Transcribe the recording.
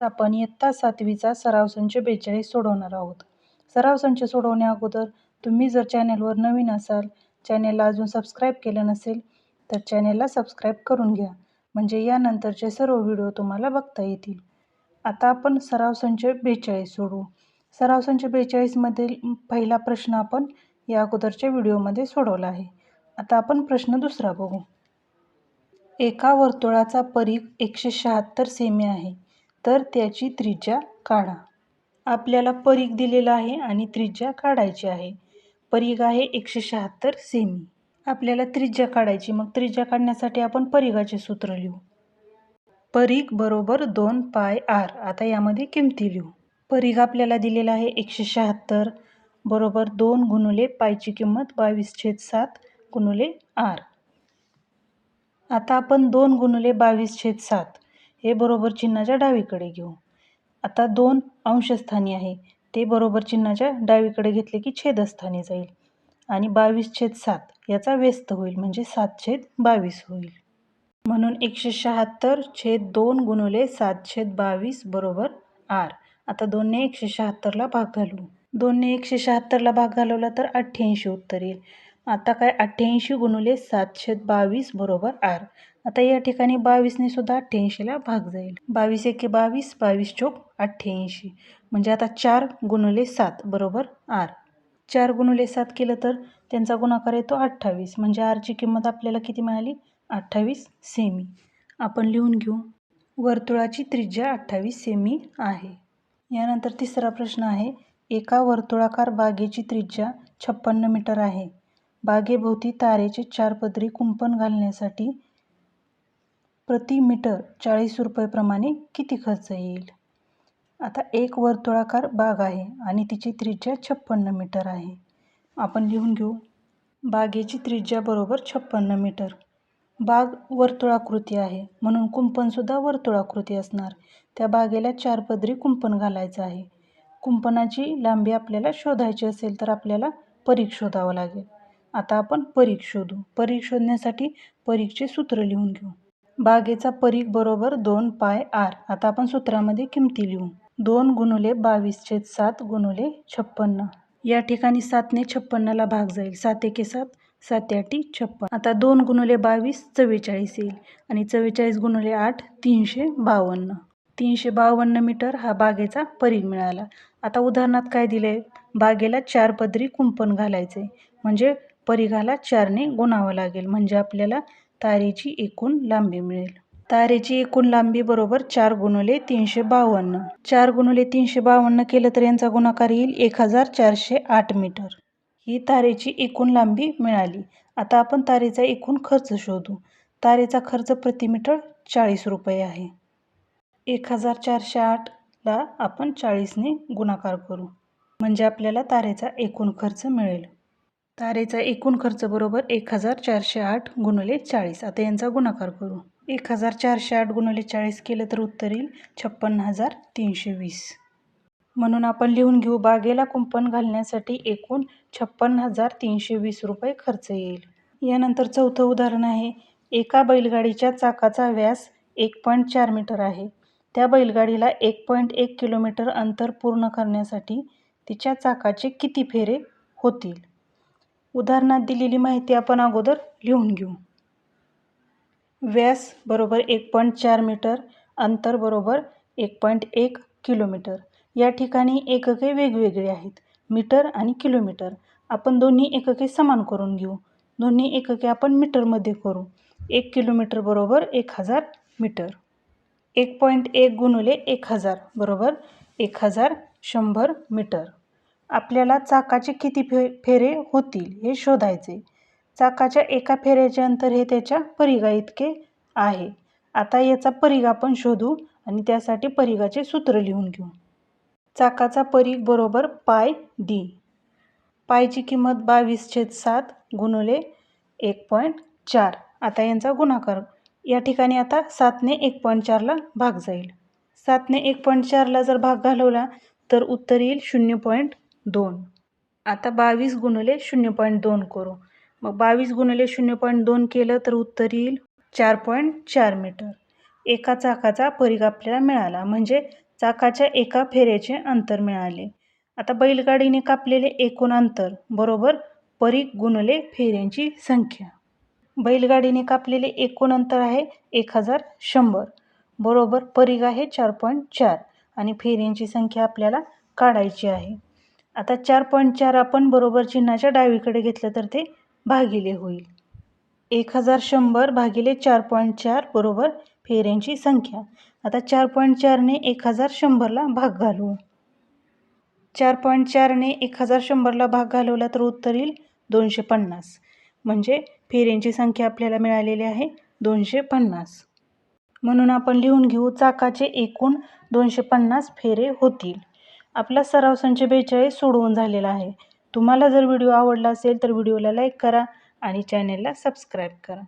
आपण इयत्ता सातवीचा सराव संच बेचाळीस सोडवणार आहोत. सराव संच सोडवण्या अगोदर तुम्ही जर चॅनेलवर नवीन असाल चॅनेलला अजून सबस्क्राईब केलं नसेल तर चॅनेलला सबस्क्राईब करून घ्या. म्हणजे यानंतरचे सर्व व्हिडिओ तुम्हाला बघता येतील. आता आपण सराव संच बेचाळीस सोडवू. सराव संच बेचाळीसमधील पहिला प्रश्न आपण या अगोदरच्या व्हिडिओमध्ये सोडवला आहे. आता आपण प्रश्न दुसरा बघू. एका वर्तुळाचा परीघ एकशे शहात्तर सेमी आहे. तर त्याची त्रिज्या काढा. आपल्याला परिघ दिलेला आहे आणि त्रिज्या काढायची आहे. परीघ आहे एकशे शहात्तर सेमी आपल्याला त्रिज्या काढायची. मग त्रिज्या काढण्यासाठी आपण परिघाचे सूत्र लिहू. परीघ बरोबर दोन पाय आर. आता यामध्ये किमती लिहू. परीघ आपल्याला दिलेला आहे एकशे शहात्तर बरोबर दोन गुणुले पायची किंमत बावीस छेद सात गुणुले आर. आता आपण दोन गुणुले बावीस छेद सात हे बरोबर चिन्हाच्या डावीकडे घेऊ. आता दोन अंशस्थानी आहे. ते बरोबर चिन्हाच्या डावीकडे घेतले की छेदस्थानी जाईल. आणि बावीस छेद सात याचा व्यस्त होईल. म्हणजे सात छेद बावीस होईल. म्हणून एकशे शहात्तर छेद दोन गुणुले सात छेद बावीस बरोबर आर. आता दोनने एकशे शहात्तरला भाग घालू. दोनने एकशे शहात्तरला भाग घालवला तर अठ्ठ्याऐंशी उत्तर येईल. आता काय? अठ्ठ्याऐंशी गुणुले सात छेद बावीस बरोबर आर. आता या ठिकाणी बावीसने सुद्धा अठ्ठ्याऐंशीला भाग जाईल. बावीस एके बावीस बावीस चोक अठ्ठ्याऐंशी. म्हणजे आता चार गुणुले सात बरोबर आर. चार गुणुले सात केलं तर त्यांचा गुणाकार येतो अठ्ठावीस. म्हणजे आरची किंमत आपल्याला किती मिळाली? अठ्ठावीस सेमी आपण लिहून घेऊ. वर्तुळाची त्रिज्या अठ्ठावीस सेमी आहे. यानंतर तिसरा प्रश्न आहे. एका वर्तुळाकार बागेची त्रिज्या छप्पन्न मीटर आहे. बागेभोवती तारेचे चार पदरी कुंपण घालण्यासाठी प्रति मीटर चाळीस रुपयेप्रमाणे किती खर्च येईल? आता एक वर्तुळाकार बाग आहे आणि तिची त्रिज्या छप्पन्न मीटर आहे. आपण लिहून घेऊ. बागेची त्रिज्या बरोबर छप्पन्न मीटर. बाग वर्तुळाकृती आहे म्हणून कुंपणसुद्धा वर्तुळाकृती असणार. त्या बागेला चार पदरी कुंपण घालायचं आहे. कुंपणाची लांबी आपल्याला शोधायची असेल तर आपल्याला परीख शोधावं लागेल. आता आपण परीख शोधू. परीख शोधण्यासाठी परीखचे सूत्र लिहून घेऊ. बागेचा परीघ बरोबर दोन पाय आर. आता आपण सूत्रामध्ये किमती लिहू. दोन गुणुले बावीस छेद सात गुणुले छप्पन्न. या ठिकाणी सातने छप्पन्नला भाग जाईल. सात एके सात सात आठी छप्पन आता दोन गुणुले बावीस चव्वेचाळीस येईल. आणि चव्वेचाळीस गुणुले आठ तीनशे बावन्न. तीनशे बावन्न मीटर हा बागेचा परीघ मिळाला. आता उदाहरणात काय दिलं आहे बागेला चार पदरी कुंपण घालायचे. म्हणजे परिघाला चारने गुणावं लागेल. म्हणजे आपल्याला तारेची एकूण लांबी मिळेल. तारेची एकूण लांबी बरोबर चार गुणुले तीनशे बावन्न. चार गुणुले तीनशे बावन्न केलं तर यांचा गुणाकार येईल एक हजार चारशे आठ मीटर. ही तारेची एकूण लांबी मिळाली. आता आपण तारेचा एकूण खर्च शोधू. तारेचा खर्च प्रति मीटर चाळीस रुपये आहे. एक हजार चारशे आठला आपण चाळीसने गुणाकार करू. म्हणजे आपल्याला तारेचा एकूण खर्च मिळेल. तारेचा एकूण खर्च बरोबर एक हजार चारशे आठ गुणले चाळीस. आता यांचा गुणाकार करू. एक हजार चारशे आठ गुणले चाळीस केलं तर उत्तर येईल छप्पन्न हजार तीनशे वीस. म्हणून आपण लिहून घेऊ बागेला कुंपण घालण्यासाठी एकूण छप्पन्न हजार तीनशे वीस रुपये खर्च येईल. यानंतर चौथं उदाहरण आहे. एका बैलगाडीच्या चाकाचा व्यास एक पॉईंट चार मीटर आहे. त्या बैलगाडीला एक पॉईंट एक किलोमीटर अंतर पूर्ण करण्यासाठी तिच्या चाकाचे किती फेरे होतील? उदाहरणात दिलेली माहिती आपण अगोदर लिहून घेऊ. व्यास बरोबर एक पॉईंट चार मीटर अंतर बरोबर एक पॉईंट एक किलोमीटर या ठिकाणी एकके वेगवेगळी आहेत. मीटर आणि किलोमीटर आपण दोन्ही एकके समान करून घेऊ. दोन्ही एकके आपण मीटरमध्ये करू. एक किलोमीटर बरोबर एक हजार मीटर एक पॉईंट एक गुणुले एक हजार बरोबर एक हजार शंभर मीटर आपल्याला चाकाचे किती फे फेरे होतील हे शोधायचे. चाकाच्या एका फेऱ्याचे अंतर हे त्याच्या परिघा इतके आहे. आता याचा परिघ आपण शोधू आणि त्यासाठी परिघाचे सूत्र लिहून घेऊ. चाकाचा परिघ बरोबर पाय डी पायची किंमत बावीस छेद सात गुणुले एक पॉईंट चार. आता यांचा गुणाकार या ठिकाणी आता सातने एक पॉईंट चारला भाग जाईल. सातने एक पॉईंट चारला जर भाग घालवला तर उत्तर येईल शून्य पॉईंट दोन. आता बावीस गुणले शून्य पॉईंट दोन करू. मग बावीस गुणले शून्य पॉईंट दोन केलं तर उत्तर येईल चार पॉईंट चार मीटर. एका चाकाचा परिघ आपल्याला मिळाला म्हणजे चाकाच्या एका फेऱ्याचे अंतर मिळाले. आता बैलगाडीने कापलेले एकूण अंतर बरोबर परीघ गुणले फेऱ्यांची संख्या. बैलगाडीने कापलेले एकूण अंतर आहे एक हजार शंभर बरोबर परीघ आहे चार पॉईंट चार आणि फेऱ्यांची संख्या आपल्याला काढायची आहे. आता चार पॉईंट चार आपण बरोबर चिन्हाच्या डावीकडे घेतलं तर ते भागिले होईल. एक हजार शंभर भागिले चार पॉईंट चार बरोबर फेऱ्यांची संख्या. आता चार पॉईंट चारने एक हजार शंभरला भाग घालू. चार पॉईंट चारने एक हजार शंभरला भाग घालवला तर उत्तर येईल दोनशे पन्नास. म्हणजे फेऱ्यांची संख्या आपल्याला मिळालेली आहे दोनशे पन्नास. म्हणून आपण लिहून घेऊ चाकाचे एकूण दोनशे पन्नास फेरे होतील. आपला सराव संच बेचाळीस सोडवून झालेला आहे. तुम्हाला जर व्हिडिओ आवडला असेल तर व्हिडिओला लाईक करा आणि चॅनेलला सबस्क्राईब करा.